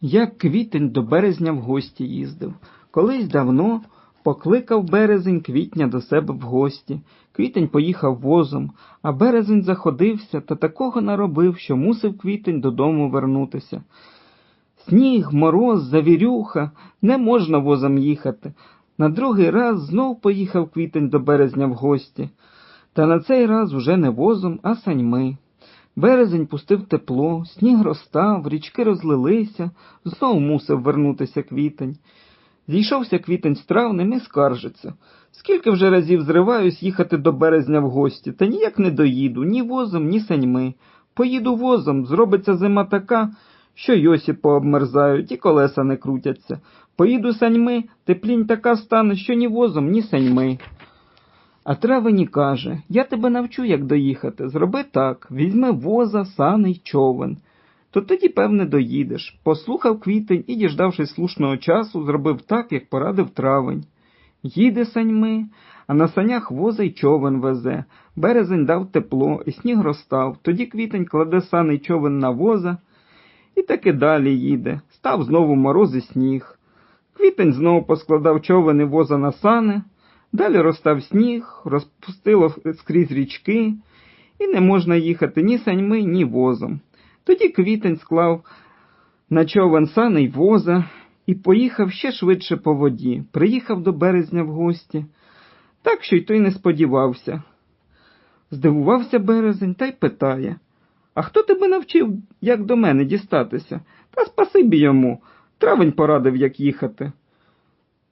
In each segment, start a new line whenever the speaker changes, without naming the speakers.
Як квітень до березня в гості їздив. Колись давно покликав березень квітня до себе в гості. Квітень поїхав возом, а березень заходився та такого наробив, що мусив квітень додому вернутися. Сніг, мороз, завірюха, не можна возом їхати. На другий раз знов поїхав квітень до березня в гості. Та на цей раз уже не возом, а саньми. Березень пустив тепло, сніг розстав, річки розлилися, знов мусив вернутися квітень. Зійшовся квітень з травнем і скаржиться. Скільки вже разів зриваюсь їхати до березня в гості, та ніяк не доїду, ні возом, ні саньми. Поїду возом, зробиться зима така, що йосі пообмерзають і колеса не крутяться. Поїду саньми, теплінь така стане, що ні возом, ні саньми. А травені каже, я тебе навчу, як доїхати. Зроби так, візьми воза, сани й човен. То тоді, певне, доїдеш. Послухав квітень і, діждавшись слушного часу, зробив так, як порадив травень. Їде саньми, а на санях воза й човен везе. Березень дав тепло, і сніг розстав. Тоді квітень кладе сани й човен на воза, і таки далі їде. Став знову мороз і сніг. Квітень знову поскладав човен і воза на сани. Далі розстав сніг, розпустило скрізь річки, і не можна їхати ні саньми, ні возом. Тоді квітень склав на човен сани й воза і поїхав ще швидше по воді. Приїхав до березня в гості, так що й той не сподівався. Здивувався березень та й питає А хто тебе навчив, як до мене дістатися? Та спасибі йому. Травень порадив, як їхати.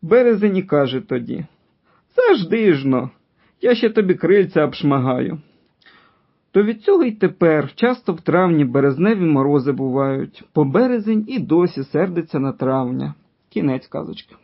Березень і каже тоді Завжди ж но, я ще тобі крильця обшмагаю. То від цього й тепер часто в травні березневі морози бувають, по березень і досі сердиться на травня. Кінець казочки.